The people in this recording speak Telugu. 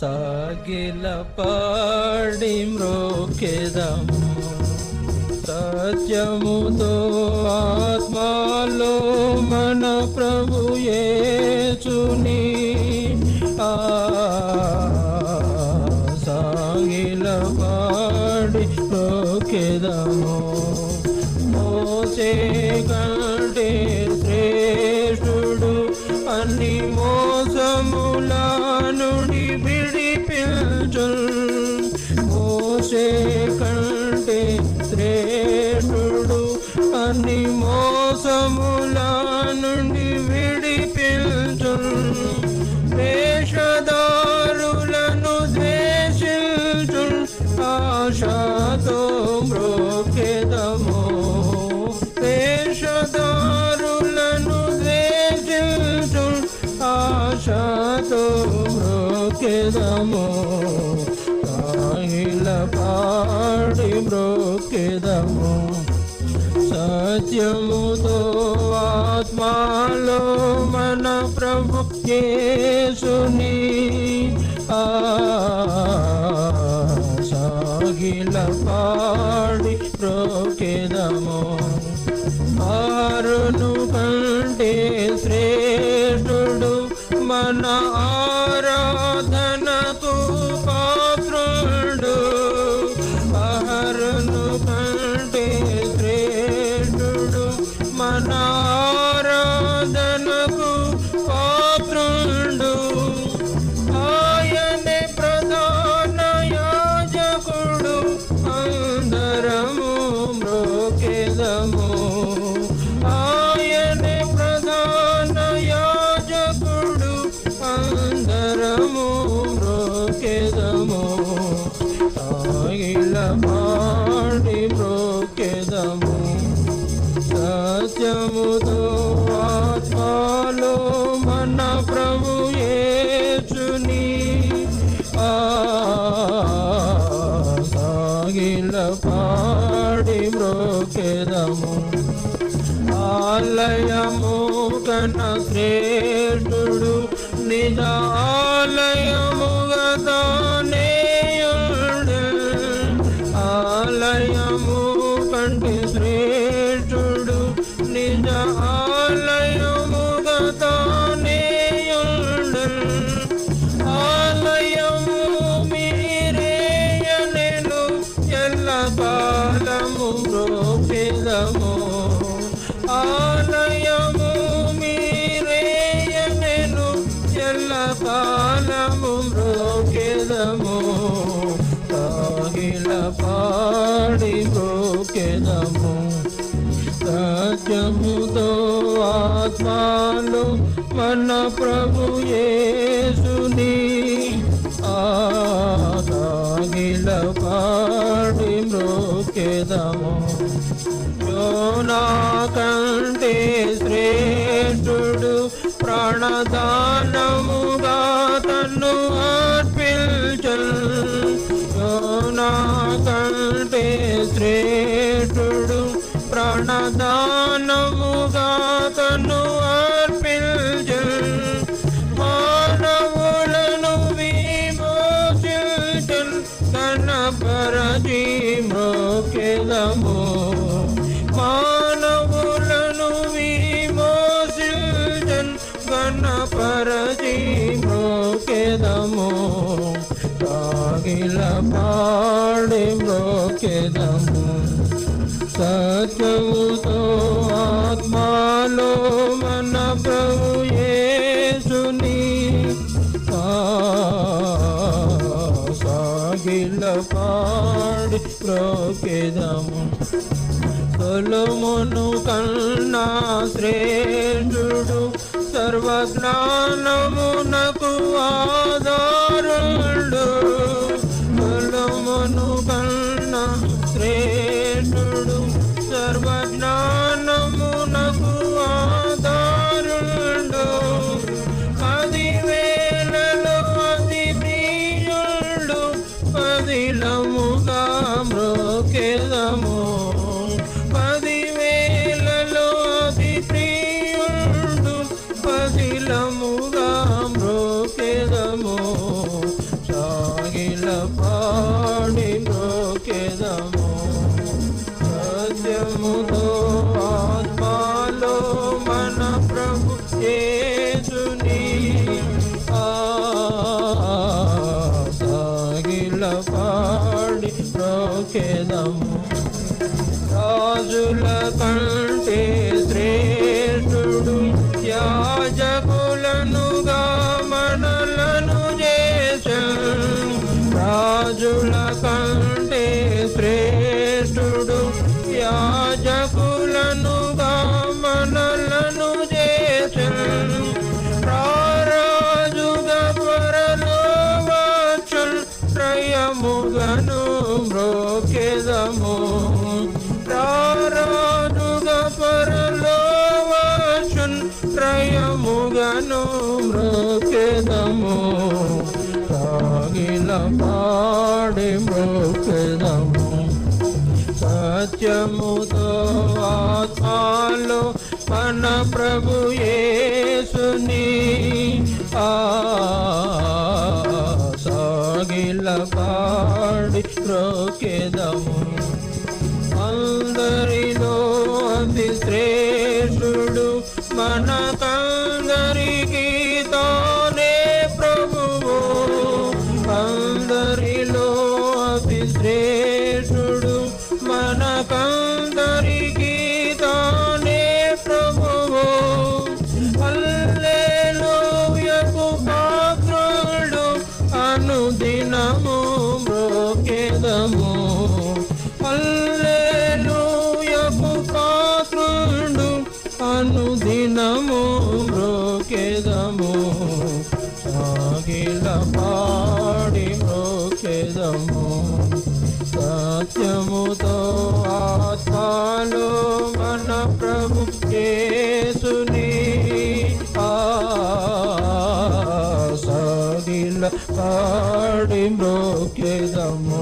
సాగిల పాడి మ్రోకెదము. సత్యముతో ఆత్మలో మన ప్రభు యేసుని. ఆ పాడి మ్రోకెదము. మోసే కంటే శ్రేష్ఠుడు అన్ని మో మ్రోకెదము కాయిల పాడి మ్రోకెదము సత్యముతో ఆత్మాలో మన ప్రభు యేసుని సాగిల పాడి ప్రోకెదము ఆరును మ్రోకెదము ఆయనే ప్రధాన యాజకుడు. అందరము మ్రోకెదము ఆగిల పాడి మ్రోకెదము సత్యముతో ఆత్మలో మన ప్రభు ఏచుని ఆ సాగిల పా పాడి మ్రోకెదము ఆలయము కన శ్రేష్ఠుడు నిజాలయము ఆలయము ఆలయము కంటి శ్రేష్ఠుడు నిజ తాగిల పాడి ప్రోకెదము సత్యముతో ఆత్మలు మన ప్రభు యేసుని ఆగిల పాడి మ్రోకెదము యోనా కంటే శ్రేష్ఠుడు ప్రాణదానముగా తన్ను శ్రేష్ఠుడు ప్రాణదానముగా తను అర్పించల్ మానవులను విమోచించల్ తన పరజీ మ్రోకెదము మానవులను విమోచించల్ తన పరజీ మ్రోకెదము కాగిల పాడి మ్రోకెదము సత్యముతో ఆత్మాలో మన ప్రభు యేసుని సాగిల పాడి ప్రోకేదము సొలమును కన్నా శ్రేష్ఠుడు సర్వజ్ఞానమునకు ఆధారుడు రాజుల కంటే శ్రేష్ఠుడు యాజకులనుగా మనలను చేసెను రాజుల కంటే శ్రేష్ఠుడు యాజకు సత్యముతో ఆత్మాలో మన ప్రభు యేసుని ఆ సాగిల పాడి రోకెదము. అందరిలో అతి శ్రేష్ఠుడు మనకందరికి తానే ప్రభువు. అందరిలో అతి శ్రేష్ఠుడు దినము మ్రోకెదము హల్లెలూయకు పాత్రుడు అనుదినము మ్రోకెదము సాగిల పాడి మ్రోకెదము సత్యముతో ఆత్మలో మన ప్రభు సాగిల పాడి మ్రోకెదము